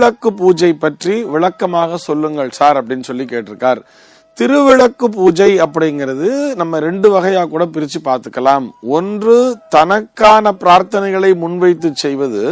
திருவிளக்கு பூஜை பற்றி விளக்கமாக சொல்லுங்கள் சார் அப்படின்னு சொல்லி கேட்டிருக்கார். திருவிளக்கு பூஜை அப்படிங்கிறது நம்ம ரெண்டு வகையா கூட பிரிச்சு பார்த்துக்கலாம். ஒன்று தனக்கான பிரார்த்தனைகளை முன்வைத்து செய்வது.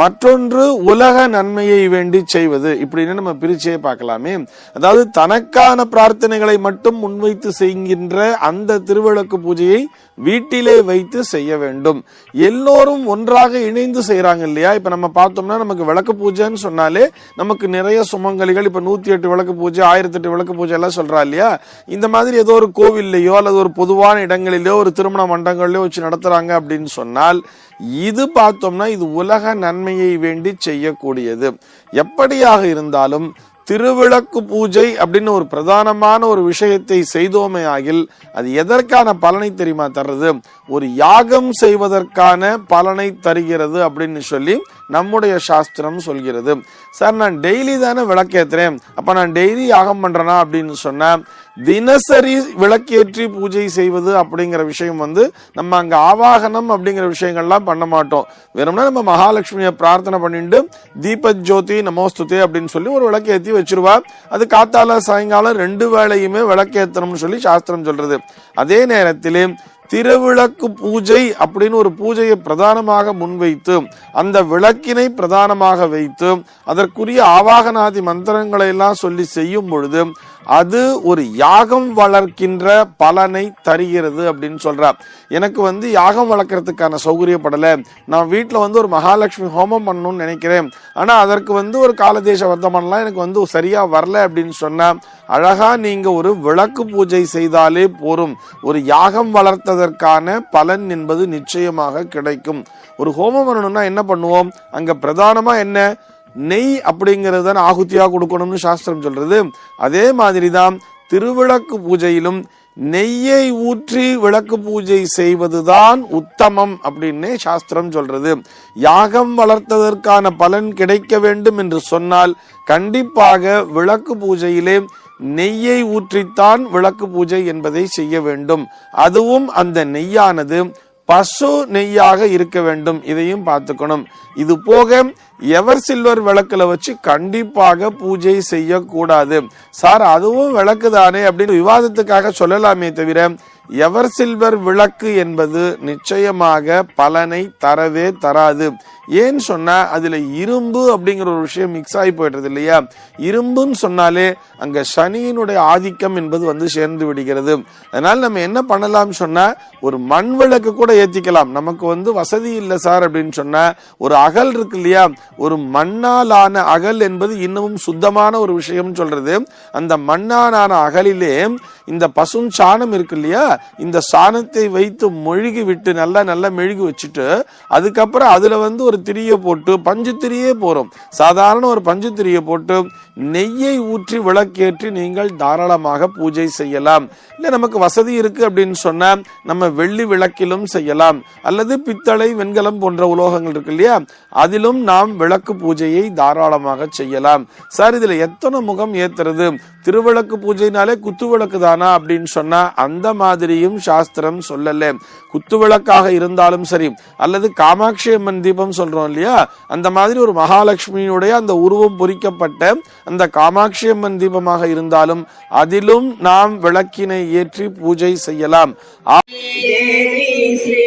மற்றொன்று உலக நன்மையை வேண்டி செய்வது. இப்படின்னு நம்ம பிரிச்சே பார்க்கலாமே. அதாவது தனக்கான பிரார்த்தனைகளை மட்டும் முன்வைத்து செய்கின்ற அந்த திருவிளக்கு பூஜையை வீட்டிலே வைத்து செய்ய வேண்டும். எல்லோரும் ஒன்றாக இணைந்து செய்யறாங்க இல்லையா? இப்ப நம்ம பார்த்தோம்னா நமக்கு விளக்கு பூஜைன்னு சொன்னாலே நமக்கு நிறைய சுமங்கலிகள் இப்ப நூத்தி எட்டு விளக்கு பூஜை ஆயிரத்தி எட்டு விளக்கு பூஜை எல்லாம் சொல்றா இல்லையா? இந்த மாதிரி ஏதோ ஒரு கோவில்லையோ அல்லது ஒரு பொதுவான இடங்களிலோ ஒரு திருமண மண்டபங்களிலோ வச்சு நடத்துறாங்க அப்படின்னு சொன்னால் இது பார்த்தோம்னா இது உலக நன்மையை வேண்டி செய்யக்கூடியது. எப்படியாக இருந்தாலும் திருவிளக்கு பூஜை அப்படின்னு ஒரு பிரதானமான ஒரு விஷயத்தை செய்தோமே ஆகில் அது எதற்கான பலனை தெரியுமா தர்றது? ஒரு யாகம் செய்வதற்கான பலனை தருகிறது அப்படின்னு சொல்லி நம்முடைய சாஸ்திரம் சொல்கிறது. சார் நான் டெய்லி தானே விளக்கேற்றுறேன் அப்போ நான் டெய்லி யாகம் பண்ணுறேனா அப்படின்னு சொன்னேன் தினசரி விளக்கேற்றி பூஜை செய்வது அப்படிங்கிற விஷயம் வந்து நம்ம அங்க ஆவாகனம் அப்படிங்கிற விஷயங்கள்லாம் பண்ண மாட்டோம். வெறும்னா நம்ம மகாலட்சுமியை பிரார்த்தனை பண்ணிட்டு தீப ஜோதி நமோஸ்துதே அப்படின்னு சொல்லி ஒரு விளக்கேற்றி வச்சிருவா அது காத்தால சாயங்காலம் ரெண்டு வேளையுமே விளக்கேற்றணும்னு சொல்லி சாஸ்திரம் சொல்றது. அதே நேரத்திலே திருவிளக்கு பூஜை அப்படின்னு ஒரு பூஜையை பிரதானமாக முன்வைத்து அந்த விளக்கினை பிரதானமாக வைத்து அதற்குரிய ஆவாகனாதி மந்திரங்களை எல்லாம் சொல்லி செய்யும் பொழுது அது ஒரு யாகம் வளர்க்கின்ற பலனை தருகிறது அப்படின்னு சொல்றார். எனக்கு வந்து யாகம் வளர்க்கறதுக்கான சௌகரியப்படலை நான் வீட்டில் வந்து ஒரு மகாலட்சுமி ஹோமம் பண்ணணும்னு நினைக்கிறேன். ஆனால் அதற்கு வந்து ஒரு காலதேச வர்த்தமானலாம் எனக்கு வந்து சரியாக வரல அப்படின்னு சொன்னால் அழகா நீங்கள் ஒரு விளக்கு பூஜை செய்தாலே போரும். ஒரு யாகம் வளர்த்ததற்கான பலன் என்பது நிச்சயமாக கிடைக்கும். ஒரு ஹோமம் பண்ணணும்னா என்ன பண்ணுவோம்? அங்கே பிரதானமாக என்ன? நெய் அப்படிங்கிறது தான் ஆகுத்தியாக கொடுக்கணும்னு சாஸ்திரம் சொல்றது. அதே மாதிரி தான் திருவிளக்கு பூஜையிலும் நெய்யை ஊற்றி விளக்கு பூஜை செய்வதுதான் உத்தமம் அப்படின்னு சாஸ்திரம் சொல்றது. யாகம் வளர்த்ததற்கான பலன் கிடைக்க வேண்டும் என்று சொன்னால் கண்டிப்பாக விளக்கு பூஜையிலே நெய்யை ஊற்றித்தான் விளக்கு பூஜை என்பதை செய்ய வேண்டும். அதுவும் அந்த நெய்யானது பசு நெய்யாக இருக்க வேண்டும் இதையும் பார்த்துக்கணும். இது போக எவர் சில்வர் விளக்குல வச்சு கண்டிப்பாக பூஜை செய்யக்கூடாது. சார் அதுவும் விளக்கு தானே அப்படின்னு விவாதத்துக்காக சொல்லலாமே தவிர எவர் சில்வர் விளக்கு என்பது நிச்சயமாக பலனை தரவே தராது. ஏன்னு சொன்னா அதுல இரும்பு அப்படிங்கிற ஒரு விஷயம் மிக்ஸ் ஆகி போயிடுறது இல்லையா? இரும்புன்னு சொன்னாலே அங்க சனியினுடைய ஆதிக்கம் என்பது வந்து சேர்ந்து விடுகிறது. அதனால நம்ம என்ன பண்ணலாம் சொன்னா ஒரு மண் விளக்கு கூட ஏத்திக்கலாம். நமக்கு வந்து வசதி இல்லை சார் அப்படின்னு சொன்ன ஒரு அகல் இருக்கு இல்லையா? ஒரு மண்ணாலான அகல் என்பது இன்னமும் சுத்தமான ஒரு விஷயம் சொல்றது. அந்த மண்ணாலான அகலிலே இந்த பசும் சாணம் இருக்கு இல்லையா? இந்த சாணத்தை வைத்து மொழுகி விட்டு நல்லா நல்லா மெழுகி வச்சுட்டு அதுக்கப்புறம் அதுல வந்து ஒரு ஒரு திரியை போட்டு பஞ்சு திரியே போகிறோம் சாதாரண ஒரு பஞ்சு திரியை போட்டு நெய்யை ஊற்றி விளக்கேற்றி நீங்கள் தாராளமாக பூஜை செய்யலாம். இல்லை நமக்கு வசதி இருக்குது அப்படின்னு சொன்னால் நம்ம வெள்ளி விளக்கிலும் செய்யலாம். அல்லது பித்தளை வெண்கலம் போன்ற உலோகங்கள் இருக்கு இல்லையா? அதிலும் நாம் விளக்கு பூஜையை தாராளமாக செய்யலாம். சார் இதில் எத்தனை முகம் ஏத்துறது? திருவிளக்கு பூஜைனாலே குத்து விளக்கு தானா அப்படின்னு சொன்னால் அந்த மாதிரியும் சாஸ்திரம் சொல்லலை. குத்து விளக்காக இருந்தாலும் சரி அல்லது காமாட்சி அம்மன் தீபம் சொல்ல சொல்றோம் இல்லையா? அந்த மாதிரி ஒரு மகாலட்சுமியுடைய அந்த உருவம் பொறிக்கப்பட்ட அந்த காமாட்சி அம்மன் தீபமாக இருந்தாலும் அதிலும் நாம் விளக்கினை ஏற்றி பூஜை செய்யலாம். தேவி ஸ்ரீ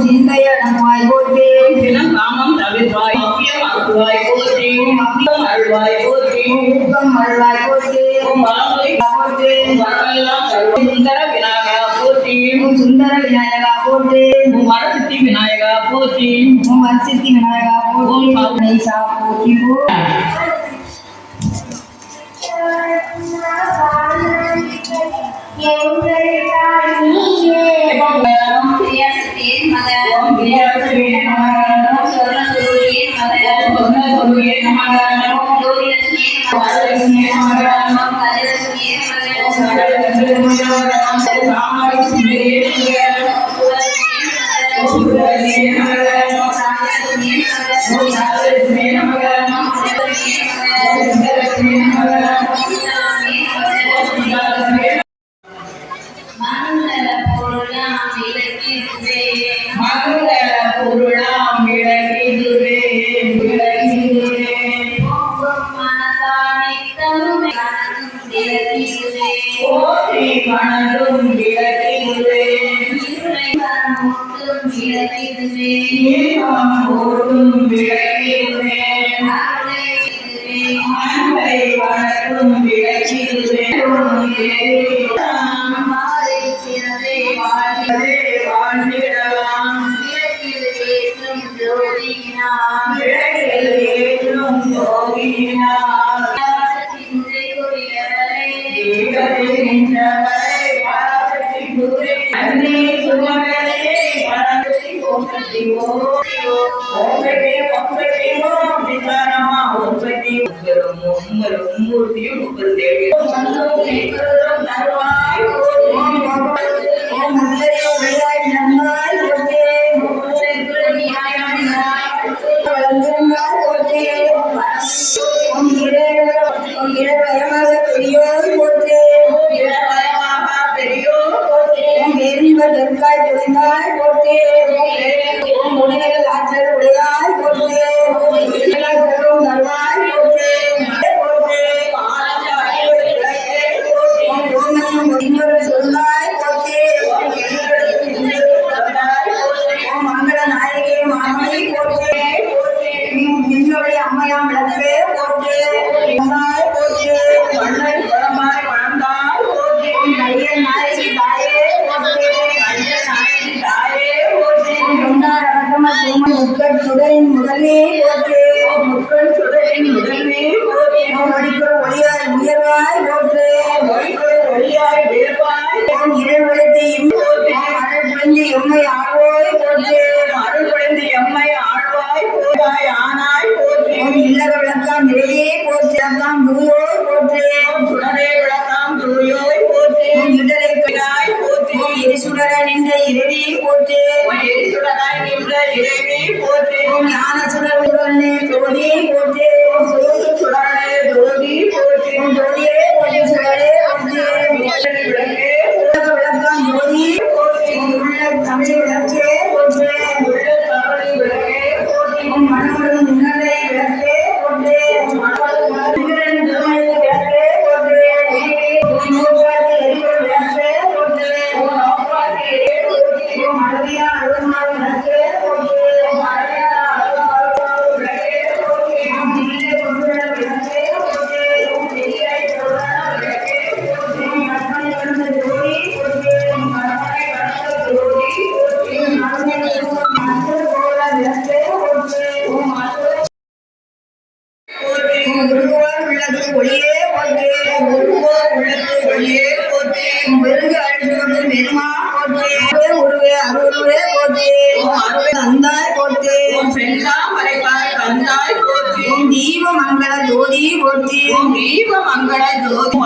சிந்தையனமாய் போற்றி தினம் காமம் தவிர்வாய் முக்கியம் அருள்வாய் போற்றி முக்கியம் அருள்வாய் போற்றி முக்கியம் அருள்வாய் போற்றி போற்றி வரமெல்லாம் சுந்தர விநாயகா போற்றி சுந்தர விநாயகா போற்றி மரசித்தி விநாயகா போற்றி மரசித்தி விநாயகா போற்றி கணேசா போற்றி எங்க విద్యార్థులే నమగానము స్వర్ణ గురుయే నమగానము స్వర్ణ గురుయే నమగానము அன்பை வளரும் விளக்கிலே வாழ்ந்திடலாம் விளக்கில் ஏற்றும் ஜோதியினார் அன்னை சுமகனே பரத்தை ஓம் ஓம் ஓம் ஓம் ஒவ்வொரு ஒவ்வொரு ஒவ்வொரு தேவையான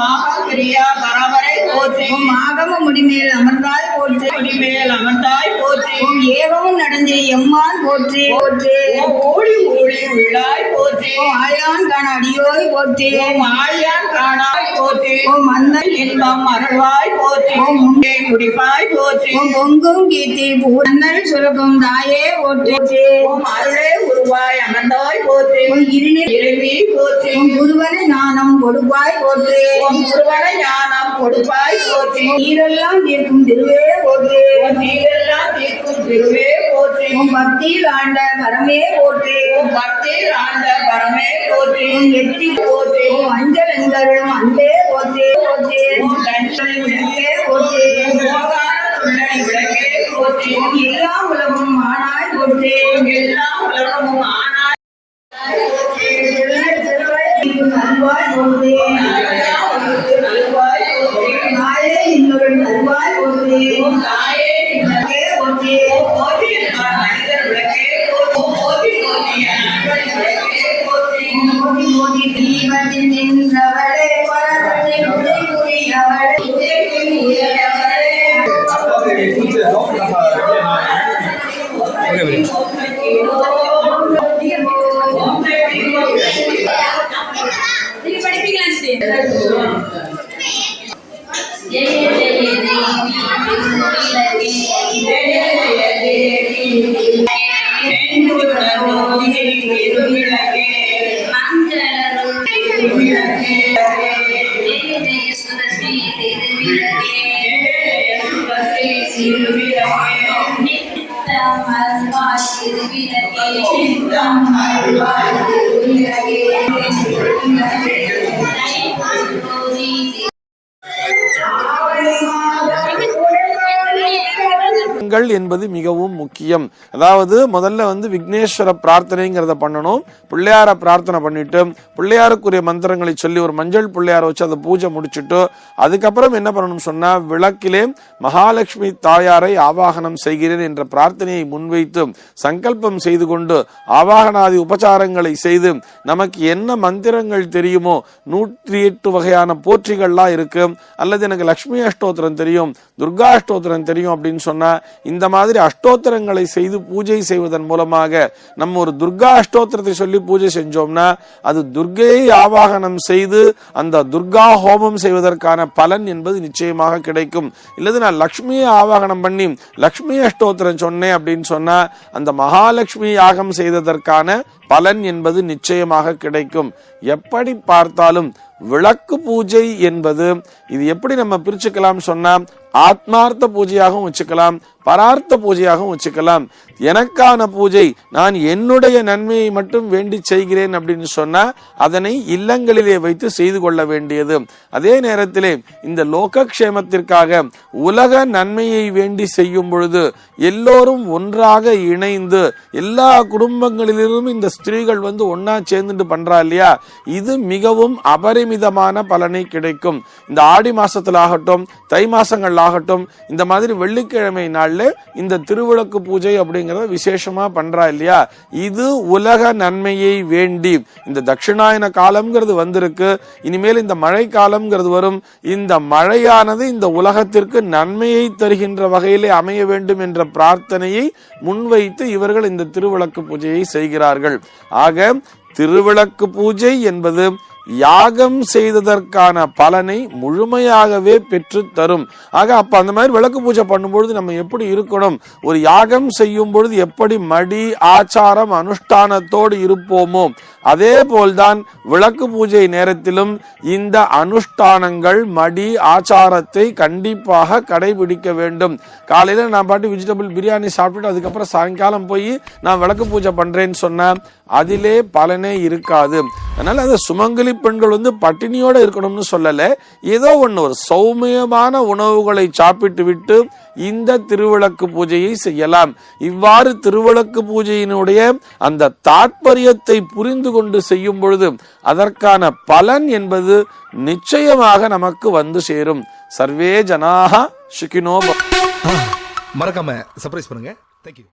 மகாபிரியா பரவரை போற்றி உம் முடிமேல் அமர்ந்தாய் போற்றி முடிமேல் அமர்ந்தாய் போற்றி உம் ஏகமும் எம்மான் போற்றி போற்றி ஓடி ஓடி உள்ளாய் போற்றி ஆயான் கண அடியோய் போற்றி ஆயான் காணாய் போற்றி ஓம் மந்தல் இன்பம் அருள்வாய் போற்றி ஓம் முன்னே குடிப்பாய் போற்றி ஓம் பொங்கும் கீர்த்தி பூந்தல் சுரபம் தாயே போற்றி ஓம் அருளே உருவாய் அமர்ந்தாய் போற்றி உன் இருநில் இருவி போற்றி உன் குருவனை ஞானம் கொடுப்பாய் போற்றி உன் குருவனை ஞானம் கொடுப்பாய் போற்றி நீரெல்லாம் தீர்க்கும் திருவே போற்றி நீரெல்லாம் தீர்க்கும் திருவே போற்றி உன் பக்தியில் ஆண்ட பரமே போற்றி உன் பக்தியில் ஆண்ட பரமே போற்றி உன் வெற்றி போற்றி உன் அஞ்சல் எந்தருளும் அன்பே போற்றி போற்றி. உன் கண்களை விளக்கே போற்றி விளக்கே போற்றி. உன் எல்லா உலகம் மானாய் போற்றி எல்லா உலகமும் down my life. ங்கள் என்பது மிகவும் முக்கியம். அதாவது முதல்ல வந்து விக்னேஸ்வர பிரார்த்தனைங்கிறத பண்ணணும். பிள்ளையார பிரார்த்தனை பண்ணிட்டு பிள்ளையாருக்குரிய மந்திரங்களை சொல்லி ஒரு மஞ்சள் பிள்ளையார வச்சு அதை பூஜை முடிச்சுட்டு அதுக்கப்புறம் என்ன பண்ணணும் சொன்னா விளக்கிலே மகாலட்சுமி தாயாரை ஆவாகனம் செய்கிறேன் என்ற பிரார்த்தனையை முன்வைத்து சங்கல்பம் செய்து கொண்டு ஆவாகனாதி உபச்சாரங்களை செய்து நமக்கு என்ன மந்திரங்கள் தெரியுமோ நூற்றி எட்டு வகையான போற்றிகள்லாம் இருக்கு. அல்லது எனக்கு லக்ஷ்மி அஷ்டோத்திரம் தெரியும் துர்கா அஷ்டோத்திரம் தெரியும் அப்படின்னு சொன்னா இந்த மாதிரி அஷ்டோத்திரங்களை செய்து பூஜை செய்வதன் மூலமாக நம்ம ஒரு துர்கா அஷ்டோத்திரத்தை சொல்லி பூஜை செஞ்சோம்னா அது துர்கையை ஆவாகனம் செய்து அந்த துர்கா ஹோமம் செய்வதற்கான பலன் என்பது நிச்சயமாக கிடைக்கும். இல்லது நான் லக்ஷ்மியை ஆவாகனம் பண்ணி லக்ஷ்மி அஷ்டோத்திரம் சொன்னேன் அப்படின்னு சொன்னா அந்த மகாலட்சுமி யாகம் செய்ததற்கான பலன் என்பது நிச்சயமாக கிடைக்கும். எப்படி பார்த்தாலும் விளக்கு பூஜை என்பது இது எப்படி நம்ம பிரிச்சுக்கலாம் சொன்னா ஆத்மார்த்த பூஜையாகவும் வச்சுக்கலாம் பரார்த்த பூஜையாகவும் வச்சுக்கலாம். எனக்கான பூஜை நான் என்னுடைய நன்மையை மட்டும் வேண்டி செய்கிறேன் அப்படின்னு சொன்னா அதனை இல்லங்களிலே வைத்து செய்து கொள்ள வேண்டியது. அதே நேரத்திலே இந்த லோகக்ஷேமத்திற்காக உலக நன்மையை வேண்டி செய்யும் பொழுது எல்லோரும் ஒன்றாக இணைந்து எல்லா குடும்பங்களிலும் இந்த ஸ்திரீகள் வந்து ஒன்னா சேர்ந்துட்டு பண்றா இல்லையா? இது மிகவும் அபரிமிதமான பலனை கிடைக்கும். இந்த ஆடி மாசத்தில் ஆகட்டும் தை மாசங்கள் ஆகட்டும் இந்த மாதிரி வெள்ளிக்கிழமை நாள்ல இந்த திருவிளக்கு பூஜை அப்படிங்கறத விசேஷமா பண்றா இல்லையா? இது உலக நன்மையை வேண்டி. இந்த தட்சிணாயன காலம்ங்கிறது வந்திருக்கு. இனிமேல் இந்த மழை காலம்ங்கிறது வரும். இந்த மழையானது இந்த உலகத்திற்கு நன்மையை தருகின்ற வகையிலே அமைய வேண்டும் என்ற பிரார்த்தனையை முன்வைத்து இவர்கள் இந்த திருவிளக்கு பூஜையை செய்கிறார்கள். ஆக திருவிளக்கு பூஜை என்பது யாகம் செய்ததற்கான பலனை முழுமையாகவே பெற்று தரும். ஆக அப்ப அந்த மாதிரி விளக்கு பூஜை பண்ணும்பொழுது நம்ம எப்படி இருக்கணும்? ஒரு யாகம் செய்யும் பொழுது எப்படி மடி ஆச்சாரம் அனுஷ்டானத்தோடு இருப்போமோ? அதே போல்தான் விளக்கு பூஜை நேரத்திலும் இந்த அனுஷ்டானங்கள் மடி ஆச்சாரத்தை கண்டிப்பாக கடைபிடிக்க வேண்டும். காலையில நான் பாட்டு வெஜிடபிள் பிரியாணி சாப்பிட்டுட்டு அதுக்கப்புறம் சாயங்காலம் போய் நான் விளக்கு பூஜை பண்றேன்னு சொன்னேன் அதிலே பலனே இருக்காது. அதனால அந்த சுமங்கலி பெண்கள் வந்து பட்டினியோடு இருக்கணும்னு சொல்லலை. ஏதோ ஒன்று ஒரு சௌமியமான உணவுகளை சாப்பிட்டு விட்டு இந்த திருவிளக்கு பூஜையை செய்யலாம். இவ்வாறு திருவிளக்கு பூஜையினுடைய அந்த தாற்பயத்தை புரிந்து கொண்டு செய்யும் பொழுது அதற்கான பலன் என்பது நிச்சயமாக நமக்கு வந்து சேரும். சர்வே ஜனாக சுகினோ மறக்காம சர்ப்ரைஸ் பண்ணுங்க. தேங்க்யூ